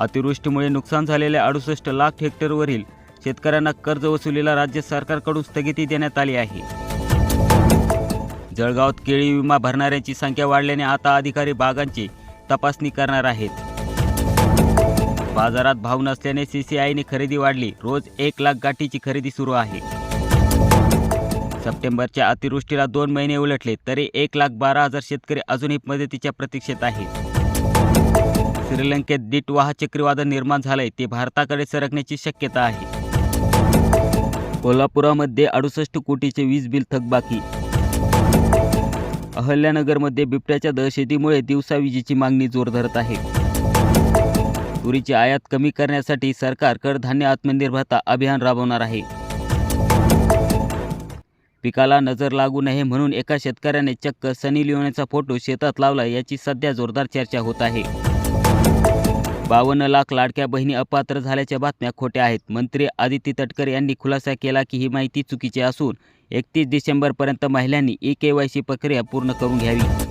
अतिवृष्टीमुळे नुकसान झालेल्या अडुसष्ट लाख हेक्टरवरील शेतकऱ्यांना कर्ज वसुलीला राज्य सरकारकडून स्थगिती देण्यात आली आहे. जळगावात केळी विमा भरणाऱ्यांची संख्या वाढल्याने आता अधिकारी बागांची तपासणी करणार आहेत. बाजारात भाव नसल्याने सीसीआयने खरेदी वाढली. रोज एक लाख गाठीची खरेदी सुरू आहे. सप्टेंबरच्या अतिवृष्टीला दोन महिने उलटले तरी एक लाख बारा हजार शेतकरी अजूनही मदतीच्या प्रतीक्षेत आहेत. श्रीलंकेत दिटवाह चक्रीवादळ निर्माण झालंय ते भारताकडे सरकण्याची शक्यता आहे. कोल्हापुरामध्ये अडुसष्ट कोटीचे वीज बिल थकबाकी. अहल्यानगरमध्ये बिबट्याच्या दहशतीमुळे दिवसा विजेची मागणी जोर धरत आहे. तुरीची आयात कमी करण्यासाठी सरकार कडधान्य आत्मनिर्भरता अभियान राबवणार आहे. पिकाला नजर लागू नये म्हणून एका शेतकऱ्याने चक्क सनी लिओनेचा फोटो शेतात लावला याची सध्या जोरदार चर्चा होत आहे. बावन्न लाख लाडक्या बहिणी अपात्र झाल्याच्या बातम्या खोट्या आहेत. मंत्री आदित्य तटकर यांनी खुलासा केला की ही माहिती चुकीची असून एकतीस डिसेंबरपर्यंत महिलांनी ई के वाय सी प्रक्रिया पूर्ण करून घ्यावी.